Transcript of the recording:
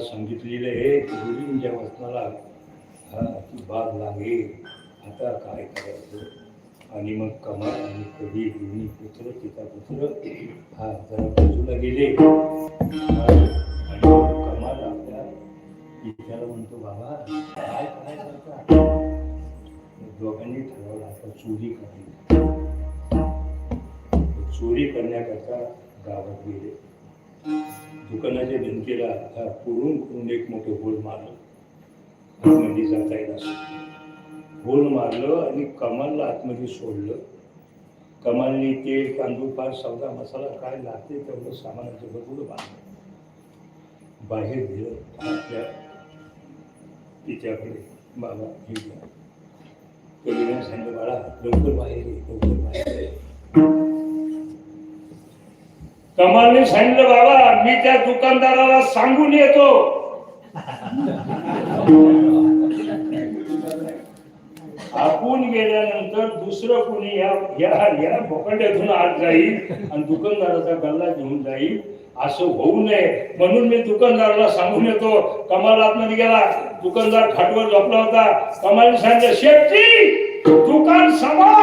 सांगितलेलं आहे गुरुजींच्या वचनाला हा ती बाग लागे आता काय करायचं? आणि मग कमाल आणि कधी दोन्ही पुत्र तिचा पुत्र हा जरा बाजूला गेले. आणि कमाल आपल्या पित्याला म्हणतो बाबा काय काय करता दोघांनी ठरवलं आता चोरी करायची. चोरी करण्याकरता गावात गेले. दुकानाच्या भिंतीला हा पुरून करून एक मोठं होल मारलं. आतमध्ये जाता येईल असं होल मारलं आणि कमालला आतमध्ये सोडलं. कमालने तेल तांदूळ पाच सौदा मसाला काय लागते तेवढं सामानाचं भरपूर बांधलं? बाहेर गेलं आपल्या तिच्याकडे बाबा हे घ्या. सांगितलं बाळा लवकर बाहेर ये लवकर बाहेर कमालने सांगितलं बाबा मी त्या दुकानदाराला सांगून येतो. आपण गेल्यानंतर दुसरं कोणी या या या भोकंड्यातून आत जाईल आणि दुकानदाराचा गल्ला घेऊन जाईल. असं होऊ नये. म्हणून मी दुकानदाराला सांगून येतो कमाल आतमध्ये गेला. दुकानदार खाटवर झोपला होता. कमालने सांगितलं शेट्टी दुकान समा.